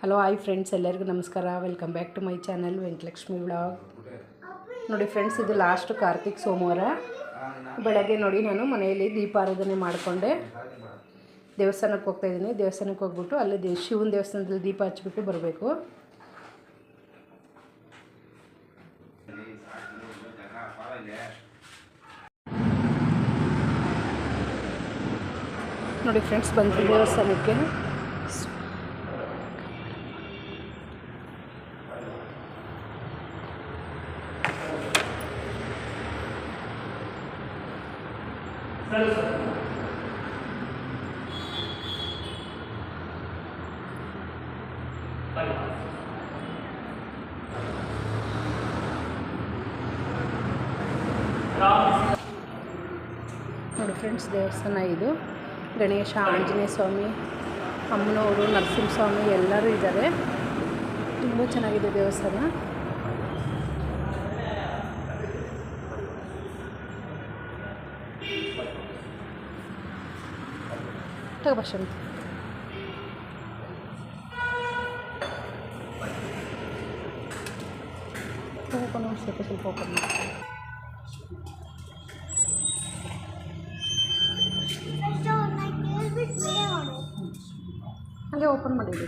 Hello hi friends ಎಲ್ಲರಿಗೂ ನಮಸ್ಕಾರ. Welcome back to my channel Venkatalakshmi vlog ನೋಡಿ friends ಇದು ಲಾಸ್ಟ್ ಕಾರ್ತಿಕ್ ಸೋಮವಾರ. ಬೆಳಗ್ಗೆ ನೋಡಿ ನಾನು ಮನೆಯಲ್ಲಿ ದೀಪಾರಾಧನೆ ಮಾಡಿಕೊಂಡೆ. ದೇವಸ್ಥಾನಕ್ಕೆ ಹೋಗ್ತಾ ಇದ್ದೀನಿ. ದೇವಸ್ಥಾನಕ್ಕೆ ಹೋಗ್ಬಿಟ್ಟು ಅಲ್ಲಿ ದೇ ಶಿವನ ದೇವಸ್ಥಾನದಲ್ಲಿ ದೀಪ ಹಚ್ಬಿಟ್ಟು ಬರಬೇಕು. ನೋಡಿ ಫ್ರೆಂಡ್ಸ್ ಬಂತು ದೇವಸ್ಥಾನಕ್ಕೆ. ನೋಡಿ ಫ್ರೆಂಡ್ಸ್ ದೇವಸ್ಥಾನ ಇದು. ಗಣೇಶ ಆಂಜನೇಯ ಸ್ವಾಮಿ ಅಮ್ಮನವರು ನರಸಿಂಹಸ್ವಾಮಿ ಎಲ್ಲರೂ ಇದ್ದಾರೆ. ತುಂಬ ಚೆನ್ನಾಗಿದೆ ದೇವಸ್ಥಾನ. ತಗೋ ಶಾಂತಿ ಓಪನ್ ಮಾಡಿ ಸ್ವಲ್ಪ ಸ್ವಲ್ಪ ಓಪನ್ ಮಾಡಿ ಹಾಗೆ ಓಪನ್ ಮಾಡಿಡಿ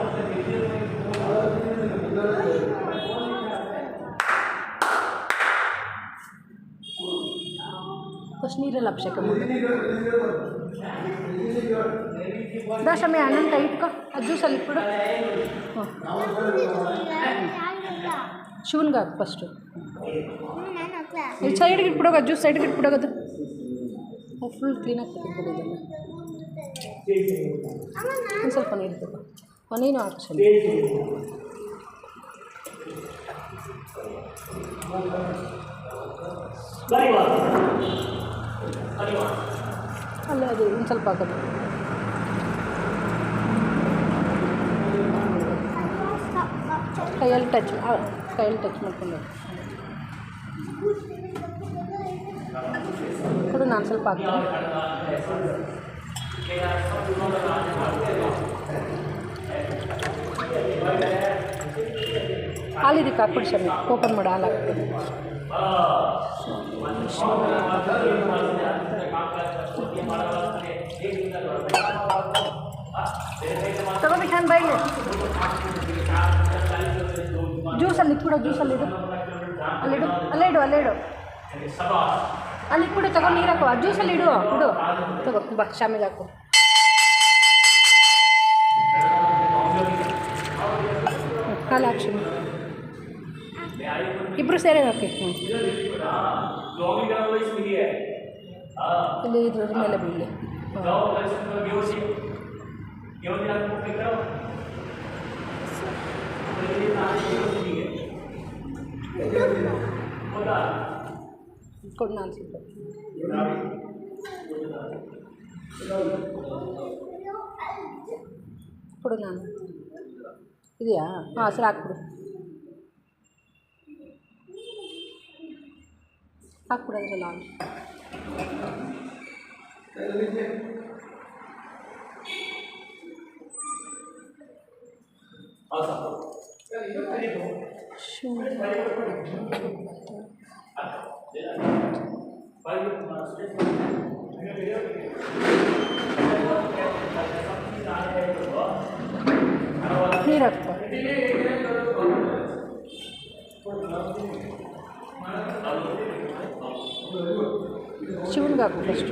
ಫಸ್ಟ್ ನೀರಲ್ಲಿ ಅಭಿಷೇಕ ಮಾಡಿ ದಶಮಿ ಅಣ್ಣನ ಕೈ ಇಟ್ಕೊ, ಆ ಜ್ಯೂಸಲ್ಲಿ ಇಟ್ಬಿಡು. ಶಿವನ್ಗೆ ಹಾಕು ಫಸ್ಟು ಇಲ್ಲಿ ಸೈಡ್ಗೆ ಇಟ್ಬಿಡೋಗ ಜ್ಯೂಸ್ ಸೈಡ್ಗೆ ಇಟ್ಬಿಡೋಗದು ಫುಲ್ ಕ್ಲೀನಾಗಿ ತೆಗೆದ್ಬಿಡೋದಲ್ಲ ಒಂದು ಸ್ವಲ್ಪ ನೀರು ತಗೋ ಮನೇನು ಹಾಕು ಸ್ವಲ್ಪ ಅಲ್ಲ ಅದು ಒಂದು ಸ್ವಲ್ಪ ಹಾಕೋದು ಕೈಯಲ್ಲಿ ಟಚ್ ಕೈಯಲ್ಲಿ ಟಚ್ ಮಾಡ್ಕೊಂಡು ಕೊಡು ನಾನು ಸ್ವಲ್ಪ ಹಾಕ್ತೀನಿ ಹಾಲಿದಕ್ಕೆ ಹಾಕ್ಬಿಡಿ ಶಮಿ ಓಪನ್ ಮಾಡಿ ಹಾಲು ಹಾಕ್ತೀನಿ ತಗೋಬೇಕು ನಾನು ಬೈಲಿ ಜ್ಯೂಸಲ್ಲಿ ಇಟ್ಬಿಡು ಜ್ಯೂಸಲ್ಲಿ ಇಡು ಅಲ್ಲಿಡು ಅಲ್ಲೇ ಇಡು ಅಲ್ಲೇ ಇಡು ಅಲ್ಲಿ ಇಟ್ಬಿಡು ತಗೋ ನೀರು ಹಾಕು ಆ ಜ್ಯೂಸಲ್ಲಿ ಇಡು ಇಡು ತಗೋ ಬಾ ಶಾಮಿಗೆ ಹಾಕು ಹ್ಮ್, ಹಾಲು ಹಾಕು ಶಾಮಿ ಇಬ್ಬರು ಸೇರಿ ಹಾಕಿ ಹ್ಞೂ ಇಲ್ಲಿ ಇದ್ರ ಮೇಲೆ ಬೀಳಲಿ ಕೊಡು ನಾನು. ಸ್ವಲ್ಪ ಕೊಡು ನಾನು ಇದೆಯಾ? ಹಾಂ ಸರಿ ಹಾಕ್ಬಿಡು. ಹಾಕ್ಬಿಡು ಅದ್ರಲ್ಲಿ శివుడు కాకు ఫస్ట్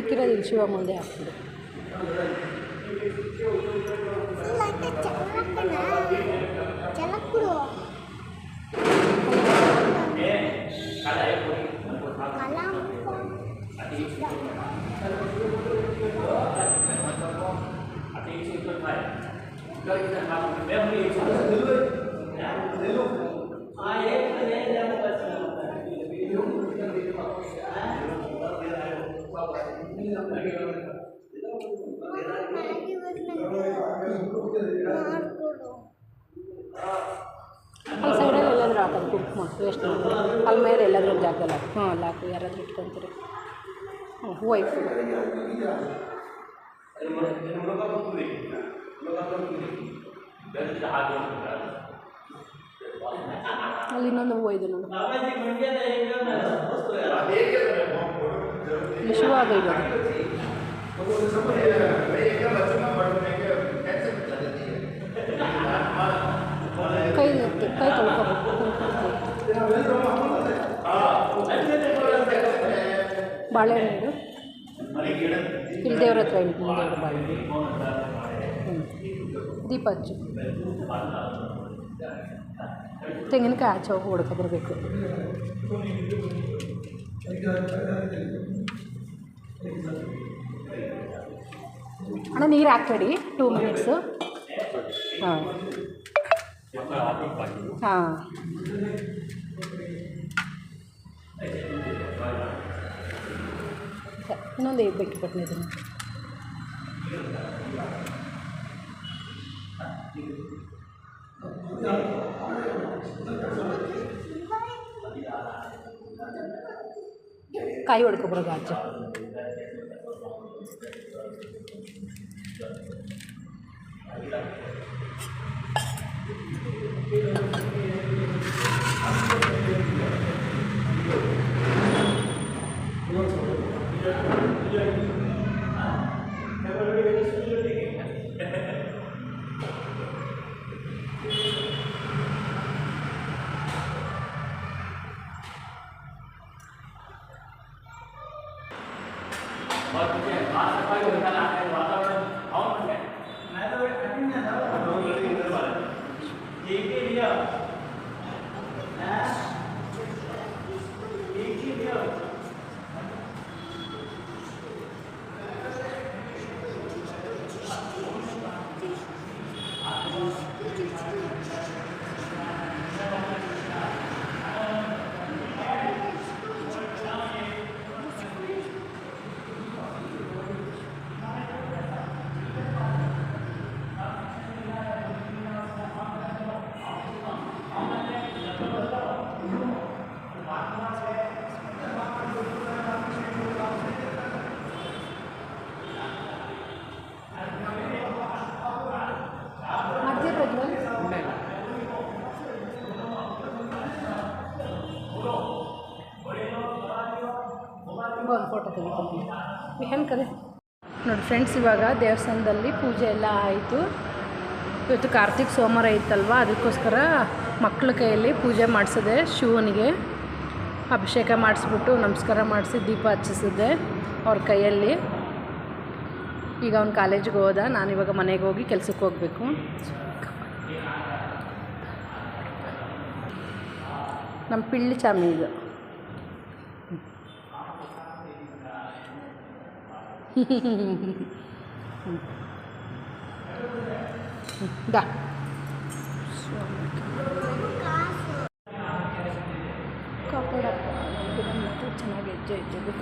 ఇక్కడ నిలిచివా ముందే అప్పుడు చల్లప్పుడు ಹಾಕೋದು ಮಾಡಿ ವೇಸ್ಟ್ ಅಲ್ಲಿ ಮೇಲೆ ಎಲ್ಲಾದರೂ ಜಾಗಲ್ಲ ಜಾಗದಲ್ಲಿ ಹಾಕು ಹಾಂ ಅಲ್ಲಿ ಹಾಕು ಯಾರಾದರೂ ಇಟ್ಕೊತೀರಿ ಹ್ಞೂ ಹೂವು ಇಟ್ಟು ಅಲ್ಲಿ ಇನ್ನೊಂದು ಹೂವು ಇದೆ ನೋಡು. ಇರೋದು ಕೈ ಕೈ ತೊಳ್ಕೊಬೇಕು ಬಾಳೆಹಣ್ಣು ಇಲ್ಲಿ ದೇವ್ರ ಹತ್ರ ಇಡು ಬಾಳೆಹಣ್ಣು ಹ್ಞೂ ದೀಪ ಹಚ್ಚು ತೆಂಗಿನಕಾಯಿ ಆಚೆ ಹೋಗಿ ಹೊಡ್ಕೊ ಬರಬೇಕು ಅಣ್ಣ ನೀರು ಹಾಕ್ಬೇಡಿ ಟೂ ಮಿನಿಟ್ಸು ಹಾಂ ಹಾಂ ಇನ್ನೊಂದು ಬೇಕಿ ಪಟ್ನಿ കൈ കൊടുക്കും പുറകെ കാച്ചു ವಿಹನ್ ಕರೆ? ನೋಡಿ ಫ್ರೆಂಡ್ಸ್ ಇವಾಗ ದೇವಸ್ಥಾನದಲ್ಲಿ ಪೂಜೆ ಎಲ್ಲ ಆಯಿತು. ಇವತ್ತು ಕಾರ್ತಿಕ್ ಸೋಮವಾರ ಇತ್ತಲ್ವ? ಅದಕ್ಕೋಸ್ಕರ ಮಕ್ಕಳ ಕೈಯಲ್ಲಿ ಪೂಜೆ ಮಾಡಿಸಿದೆ ಶಿವನಿಗೆ. ಅಭಿಷೇಕ ಮಾಡಿಸ್ಬಿಟ್ಟು ನಮಸ್ಕಾರ ಮಾಡಿಸಿ ದೀಪ ಹಚ್ಚಿಸಿದ್ದೆ ಅವ್ರ ಕೈಯಲ್ಲಿ. ಈಗ ಅವ್ನು ಕಾಲೇಜಿಗೆ ಹೋದ, ನಾನು ಇವಾಗ ಮನೆಗೆ ಹೋಗಿ ಕೆಲಸಕ್ಕೆ ಹೋಗಬೇಕು. ನಮ್ಮ ಪಿಳ್ಳಿ ಚಾಮಿ ಇದು. ದಾ ಕಾಪಾಡಪ್ಪ ನಮ್ಗೆ ನಮ್ಮ ಮಕ್ಕಳು ಚೆನ್ನಾಗಿ ಹೆಜ್ಜೆ ಹೆಜ್ಜೆಗೂ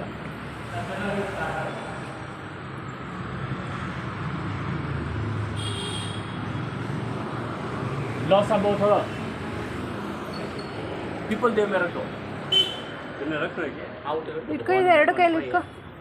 लो सब थोड़ा पीपल दे मेरे को इन्हें रख रहे आउट ಇಟ್ಕೊ ಇದು ಎರಡು ಕೈಯಲ್ಲಿ ಇಟ್ಕೊ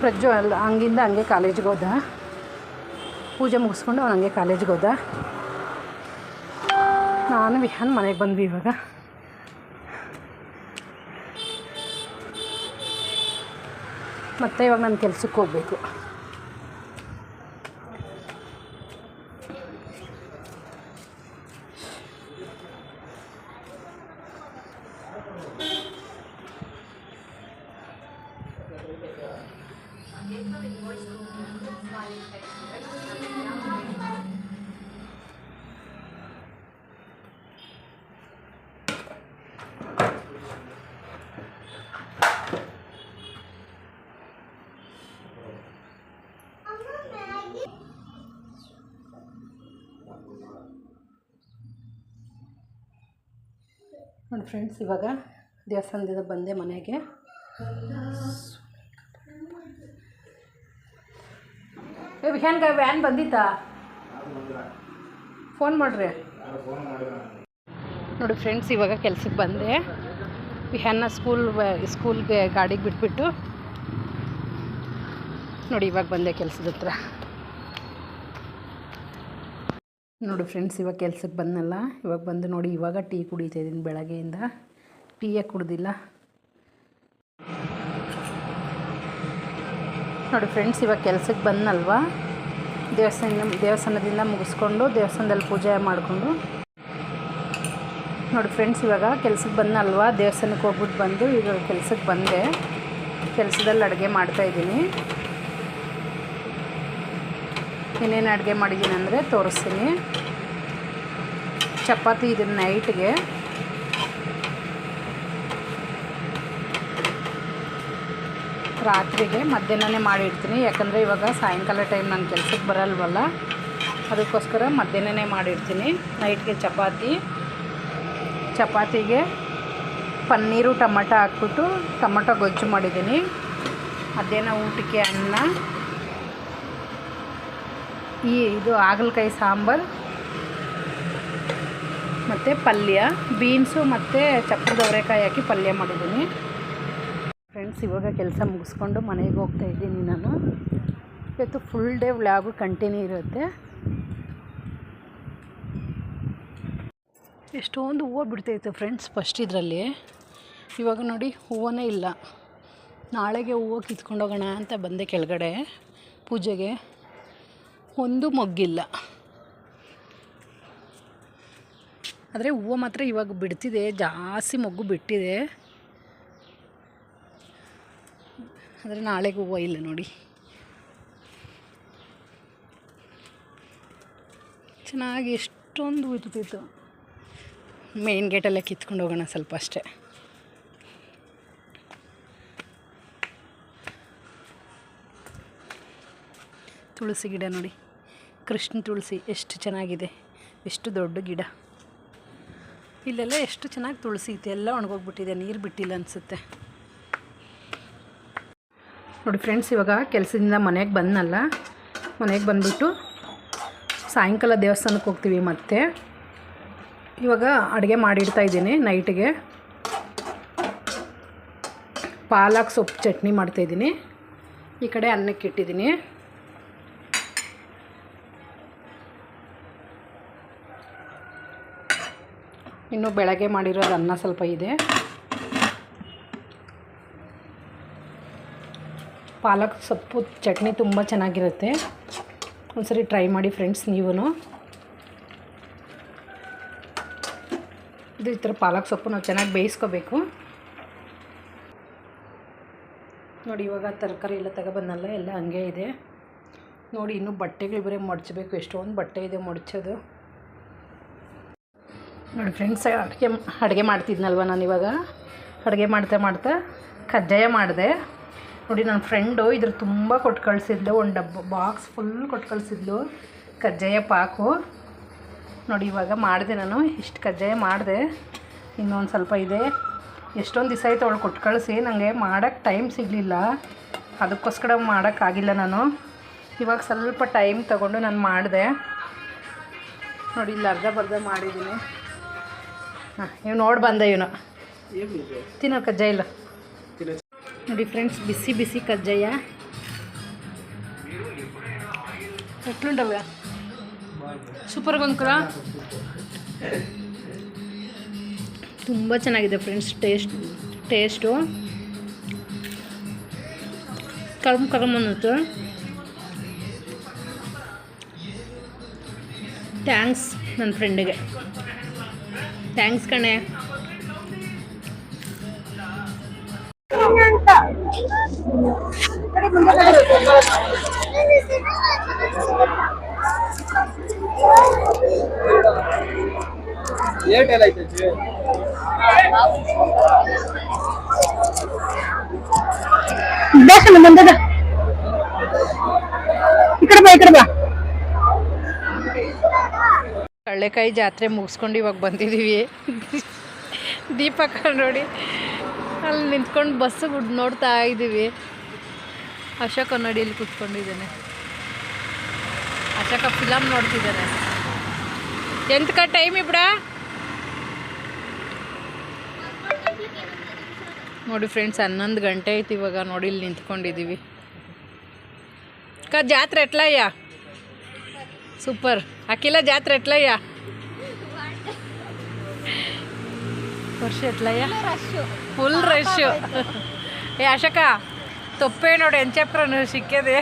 ಪ್ರಜ್ಜು ಅಲ್ಲ ಹಂಗಿಂದ ಹಂಗೆ ಕಾಲೇಜ್ಗೆ ಹೋದ. ಪೂಜೆ ಮುಗಿಸ್ಕೊಂಡು ಅವ್ನು ಹಂಗೆ ಕಾಲೇಜ್ಗೆ ಹೋದ. ನಾನು ವಿಹಾನ್ ಮನೆಗೆ ಬಂದ್ವಿ ಇವಾಗ. ಮತ್ತೆ ಇವಾಗ ನಾನು ಕೆಲಸಕ್ಕೆ ಹೋಗಬೇಕು. ನೋಡಿ ಫ್ರೆಂಡ್ಸ್ ಇವಾಗ ದೇವಸ್ಥಾನದಿಂದ ಬಂದೆ ಮನೆಗೆ. ವಿಹಾನ್ಗ ವ್ಯಾನ್ ಬಂದಿತ್ತಾ? ಫೋನ್ ಮಾಡ್ರಿ. ನೋಡಿ ಫ್ರೆಂಡ್ಸ್ ಇವಾಗ ಕೆಲ್ಸಕ್ಕೆ ಬಂದೆ. ವಿಹಾನ್ನ ಸ್ಕೂಲ್ ಸ್ಕೂಲ್ಗೆ ಗಾಡಿಗೆ ಬಿಟ್ಬಿಟ್ಟು ನೋಡಿ ಇವಾಗ ಬಂದೆ ಕೆಲ್ಸದ ಹತ್ರ. ನೋಡಿ ಫ್ರೆಂಡ್ಸ್ ಇವಾಗ ಕೆಲ್ಸಕ್ಕೆ ಬಂದನಲ್ಲ, ಇವಾಗ ಬಂದು ನೋಡಿ, ಇವಾಗ ಟೀ ಕುಡಿತಾ ಇದ್ದೀನಿ ಬೆಳಗ್ಗೆಯಿಂದ. ಟೀಯೇ ಕುಡ್ದಿಲ್ಲ. ನೋಡಿ ಫ್ರೆಂಡ್ಸ್ ಇವಾಗ ಕೆಲ್ಸಕ್ಕೆ ಬಂದನಲ್ವಾ? ದೇವಸ್ಥಾನ, ದೇವಸ್ಥಾನದಿಂದ ಮುಗಿಸ್ಕೊಂಡು ದೇವಸ್ಥಾನದಲ್ಲಿ ಪೂಜೆ ಮಾಡಿಕೊಂಡು. ನೋಡಿ ಫ್ರೆಂಡ್ಸ್ ಇವಾಗ ಕೆಲ್ಸಕ್ಕೆ ಬಂದನಲ್ವಾ? ದೇವಸ್ಥಾನಕ್ಕೆ ಹೋಗ್ಬಿಟ್ಟು ಬಂದು ಈಗ ಕೆಲ್ಸಕ್ಕೆ ಬಂದೆ. ಕೆಲಸದಲ್ಲಿ ಅಡುಗೆ ಮಾಡ್ತಾಯಿದ್ದೀನಿ ಇನ್ನೇನು ಅಡುಗೆ ಮಾಡಿದ್ದೀನಿ ಅಂದರೆ ತೋರಿಸ್ತೀನಿ. ಚಪಾತಿ ಇದನ್ನು ನೈಟ್ಗೆ. ರಾತ್ರಿಗೆ ಮಧ್ಯಾಹ್ನನೇ ಮಾಡಿಡ್ತೀನಿ ಯಾಕಂದರೆ ಇವಾಗ ಸಾಯಂಕಾಲ ಟೈಮ್ ನಾನು ಕೆಲ್ಸಕ್ಕೆ ಬರಲ್ವಲ್ಲ, ಅದಕ್ಕೋಸ್ಕರ ಮಧ್ಯಾಹ್ನನೇ ಮಾಡಿಡ್ತೀನಿ ನೈಟ್ಗೆ ಚಪಾತಿ. ಚಪಾತಿಗೆ ಪನ್ನೀರು, ಟಮಟ ಹಾಕ್ಬಿಟ್ಟು ಟೊಮಟೊ ಗೊಜ್ಜು ಮಾಡಿದ್ದೀನಿ ಮಧ್ಯಾಹ್ನ ಊಟಕ್ಕೆ ಅನ್ನ ಈ ಇದು ಹಾಗಲಕಾಯಿ ಸಾಂಬಾರು, ಮತ್ತು ಪಲ್ಯ, ಬೀನ್ಸು ಮತ್ತು ಚಪ್ಪರದ ಅವರೆಕಾಯಿ ಹಾಕಿ ಪಲ್ಯ ಮಾಡಿದ್ದೀನಿ. ಫ್ರೆಂಡ್ಸ್ ಇವಾಗ ಕೆಲಸ ಮುಗಿಸ್ಕೊಂಡು ಮನೆಗೆ ಹೋಗ್ತಾ ಇದ್ದೀನಿ ನಾನು. ಇವತ್ತು ಫುಲ್ ಡೇ ವ್ಲಾಗು ಕಂಟಿನ್ಯೂ ಇರುತ್ತೆ. ಎಷ್ಟೊಂದು ಹೂವು ಬಿಡ್ತಾಯಿತ್ತು ಫ್ರೆಂಡ್ಸ್ ಫಸ್ಟ್ ಇದರಲ್ಲಿ. ಇವಾಗ ನೋಡಿ, ಹೂವನೇ ಇಲ್ಲ. ನಾಳೆಗೆ ಹೂವು ಕಿತ್ಕೊಂಡೋಗೋಣ ಅಂತ ಬಂದೆ ಕೆಳಗಡೆ ಪೂಜೆಗೆ. ಒಂದು ಮೊಗ್ಗಿಲ್ಲ. ಆದರೆ ಹೂವು ಮಾತ್ರ ಇವಾಗ ಬಿಡ್ತಿದೆ, ಜಾಸ್ತಿ ಮೊಗ್ಗು ಬಿಟ್ಟಿದೆ. ಆದರೆ ನಾಳೆಗೆ ಹೂವು ಇಲ್ಲ ನೋಡಿ. ಚೆನ್ನಾಗಿ ಎಷ್ಟೊಂದು ಇರ್ತಿತ್ತು ಮೇನ್ ಗೇಟಲ್ಲೇ ಕಿತ್ಕೊಂಡು ಹೋಗೋಣ ಸ್ವಲ್ಪ ಅಷ್ಟೇ. ತುಳಸಿ ಗಿಡ ನೋಡಿ. ಕೃಷ್ಣ ತುಳಸಿ ಎಷ್ಟು ಚೆನ್ನಾಗಿದೆ. ಎಷ್ಟು ದೊಡ್ಡ ಗಿಡ. ಇಲ್ಲೆಲ್ಲ ಎಷ್ಟು ಚೆನ್ನಾಗಿ ತುಳಸಿ ಐತೆ. ಎಲ್ಲ ಒಣಗೋಗ್ಬಿಟ್ಟಿದೆ. ನೀರು ಬಿಟ್ಟಿಲ್ಲ ಅನಿಸುತ್ತೆ. ನೋಡಿ ಫ್ರೆಂಡ್ಸ್ ಇವಾಗ ಕೆಲಸದಿಂದ ಮನೆಗೆ ಬಂದನಲ್ಲ. ಮನೆಗೆ ಬಂದುಬಿಟ್ಟು ಸಾಯಂಕಾಲ ದೇವಸ್ಥಾನಕ್ಕೆ ಹೋಗ್ತೀವಿ ಮತ್ತೆ. ಇವಾಗ ಅಡುಗೆ ಮಾಡಿಡ್ತಾ ಇದ್ದೀನಿ ನೈಟಿಗೆ. ಪಾಲಕ್ ಸೊಪ್ಪು ಚಟ್ನಿ ಮಾಡ್ತಾಯಿದ್ದೀನಿ ಈ ಕಡೆ ಅನ್ನಕ್ಕೆ ಇಟ್ಟಿದ್ದೀನಿ. ಇನ್ನು ಬೆಳಗ್ಗೆ ಮಾಡಿರೋದು ಅನ್ನ ಸ್ವಲ್ಪ ಇದೆ. ಪಾಲಕ್ ಸೊಪ್ಪು, ಚಟ್ನಿ ತುಂಬ ಚೆನ್ನಾಗಿರುತ್ತೆ. ಒಂದ್ಸರಿ ಟ್ರೈ ಮಾಡಿ ಫ್ರೆಂಡ್ಸ್ ನೀವು ಇದು ಈ ಥರ ಪಾಲಕ್ ಸೊಪ್ಪು ನಾವು ಚೆನ್ನಾಗಿ ಬೇಯಿಸ್ಕೋಬೇಕು. ನೋಡಿ, ಇವಾಗ ತರಕಾರಿ ಎಲ್ಲ ತಗೊಬಂದಲ್ಲ ಎಲ್ಲ ಹಂಗೆ ಇದೆ. ನೋಡಿ, ಇನ್ನೂ ಬಟ್ಟೆಗಳು ಬರೀ ಮಡಚಬೇಕು, ಎಷ್ಟೊಂದು ಬಟ್ಟೆ ಇದೆ ಮಡ್ಚೋದು. ನೋಡಿ ಫ್ರೆಂಡ್ಸ್, ಅಡುಗೆ ಅಡುಗೆ ಮಾಡ್ತಿದ್ನಲ್ವ ನಾನು ಇವಾಗ? ಅಡುಗೆ ಮಾಡ್ತಾ ಮಾಡ್ತಾ ಕಜ್ಜಾಯ ಮಾಡಿದೆ. ನೋಡಿ ನನ್ನ ಫ್ರೆಂಡು ಇದ್ರ ತುಂಬ ಕೊಟ್ಟು ಕಳಿಸಿದ್ಲು, ಒಂದು ಡಬ್ಬ ಬಾಕ್ಸ್ ಫುಲ್ ಕೊಟ್ಟು ಕಳಿಸಿದ್ಲು, ಕಜ್ಜಾಯ ಪಾಕು. ನೋಡಿ ಇವಾಗ ಮಾಡಿದೆ ನಾನು, ಇಷ್ಟು ಕಜ್ಜಾಯ ಮಾಡಿದೆ. ಇನ್ನೊಂದು ಸ್ವಲ್ಪ ಇದೆ. ಎಷ್ಟೊಂದು ದಿವಸ ಆಯ್ತು ಅವಳು ಕೊಟ್ಟು ಕಳಿಸಿ ನನಗೆ ಮಾಡೋಕ್ಕೆ ಟೈಮ್ ಸಿಗಲಿಲ್ಲ. ಅದಕ್ಕೋಸ್ಕರ ಮಾಡೋಕ್ಕಾಗಿಲ್ಲ ನಾನು. ಇವಾಗ ಸ್ವಲ್ಪ ಟೈಮ್ ತಗೊಂಡು ನಾನು ಮಾಡಿದೆ. ನೋಡಿ ಇಲ್ಲಿ ಅರ್ಧ ಬರ್ಧ ಮಾಡಿದ್ದೀನಿ. ಹಾಂ ಇವ್ ನೋಡಿ ಬಂದೆ ಇವನು. ತಿನ್ನೋ ಕಜ್ಜಾಯ ಇಲ್ಲ. ನೋಡಿ ಫ್ರೆಂಡ್ಸ್ ಬಿಸಿ ಬಿಸಿ ಕಜ್ಜಾಯ. ಎಟ್ಲುಂಟವ ಸೂಪರ್ ಗೊಂಕರ ತುಂಬ ಚೆನ್ನಾಗಿದೆ ಫ್ರೆಂಡ್ಸ್ ಟೇಸ್ಟ್ ಟೇಸ್ಟು ಕರ್ಮ್ ಕರ್ಮ್ ಅನ್ನಿತ್ತು. ಥ್ಯಾಂಕ್ಸ್ ನನ್ನ ಫ್ರೆಂಡಿಗೆ ಥ್ಯಾಂಕ್ಸ್ ಕಣೆ ಏರ್ಟೆಲ್ ಐತೆ ಬೇಕಣ್ಣ ಬಂದದ ಕಳ್ಳೆಕಾಯಿ ಜಾತ್ರೆ ಮುಗಿಸ್ಕೊಂಡು ಇವಾಗ ಬಂದಿದ್ದೀವಿ. ದೀಪಕ ನೋಡಿ, ಅಲ್ಲಿ ನಿಂತ್ಕೊಂಡು ಬಸ್ಸು ನೋಡ್ತಾ ಇದ್ದೀವಿ. ಅಶೋಕ ಕನ್ನಡಿಯಲ್ಲಿ ಕೂತ್ಕೊಂಡಿದ್ದಾನೆ. ಅಶೋಕ ಫಿಲಮ್ ನೋಡ್ತಿದ್ದಾನೆ ಎಂತಕ ಟೈಮ್ ಇಬ್ಡ ನೋಡಿ ಫ್ರೆಂಡ್ಸ್ ಹನ್ನೊಂದು ಗಂಟೆ ಐತಿ ಇವಾಗ ನೋಡಿ ಇಲ್ಲಿ ನಿಂತ್ಕೊಂಡಿದ್ದೀವಿ. ಅಕ್ಕ, ಜಾತ್ರೆ ಎಟ್ಲಯ್ಯ? ಸೂಪರ್ ಅಕ್ಕಿಲ್ಲ ಜಾತ್ರೆ ಎಟ್ಲಯ್ಯ? వర్ష ఎట్లయ్యా ఫుల్ రష్ ఏ అశక తొప్పేనోడు ఎంత చెప్పరా నువ్వు సిక్కేది